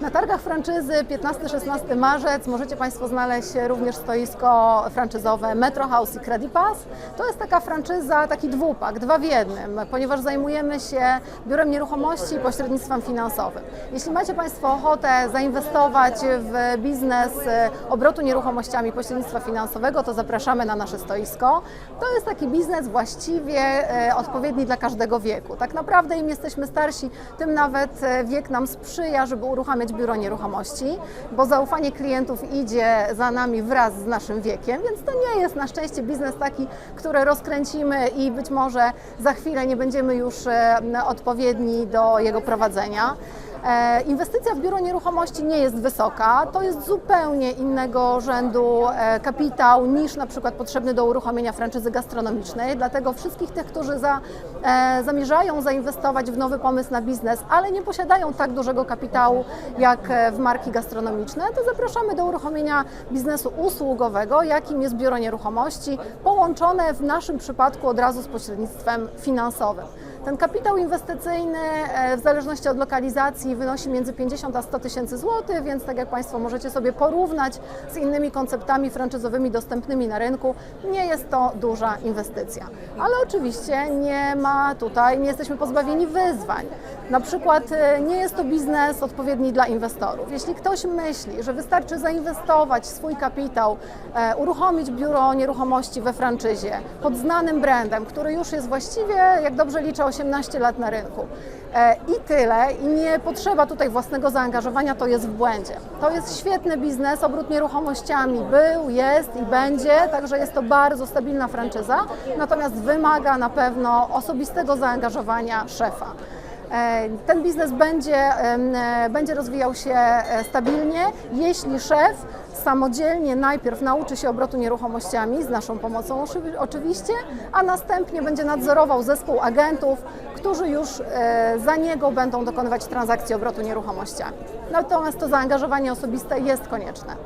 Na targach franczyzy 15-16 marzec możecie Państwo znaleźć również stoisko franczyzowe Metro House i Credipass. To jest taka franczyza, taki dwupak, dwa w jednym, ponieważ zajmujemy się biurem nieruchomości i pośrednictwem finansowym. Jeśli macie Państwo ochotę zainwestować w biznes obrotu nieruchomościami pośrednictwa finansowego, to zapraszamy na nasze stoisko. To jest taki biznes właściwie e, odpowiedni dla każdego wieku. Tak naprawdę im jesteśmy starsi, tym nawet e, wiek nam sprzyja, żeby uruchamiać biuro nieruchomości, bo zaufanie klientów idzie za nami wraz z naszym wiekiem, więc to nie jest na szczęście biznes taki, który rozkręcimy i być może za chwilę nie będziemy już e, odpowiedni do jego prowadzenia. E, Inwestycja w biuro nieruchomości nie jest wysoka. To jest zupełnie innego rzędu e, kapitał niż na przykład potrzebny do uruchomienia franczyzy gastronomicznej. Dlatego wszystkich tych, którzy za, e, zamierzają zainwestować w nowy pomysł na biznes, ale nie posiadają tak dużego kapitału jak w marki gastronomiczne, to zapraszamy do uruchomienia biznesu usługowego, jakim jest biuro nieruchomości, połączone w naszym przypadku od razu z pośrednictwem finansowym. Ten kapitał inwestycyjny e, w zależności od lokalizacji wynosi między 50 a 100 tysięcy złotych, więc tak jak Państwo możecie sobie porównać z innymi konceptami franczyzowymi dostępnymi na rynku, nie jest to duża inwestycja. Ale oczywiście nie ma tutaj, nie jesteśmy pozbawieni wyzwań. Na przykład e, nie jest to biznes odpowiedni dla inwestorów. Jeśli ktoś myśli, że wystarczy zainwestować swój kapitał, e, uruchomić biuro nieruchomości we franczyzie pod znanym brandem, który już jest właściwie, jak dobrze liczę, 18 lat na rynku e, i tyle, i nie potrzeba tutaj własnego zaangażowania, to jest w błędzie. To jest świetny biznes, obrót nieruchomościami był, jest i będzie, także jest to bardzo stabilna franczyza, natomiast wymaga na pewno osobistego zaangażowania szefa. E, Ten biznes będzie, e, będzie rozwijał się stabilnie, jeśli szef samodzielnie najpierw nauczy się obrotu nieruchomościami, z naszą pomocą oczywiście, a następnie będzie nadzorował zespół agentów, którzy już e, za niego będą dokonywać transakcji obrotu nieruchomościami. Natomiast to zaangażowanie osobiste jest konieczne.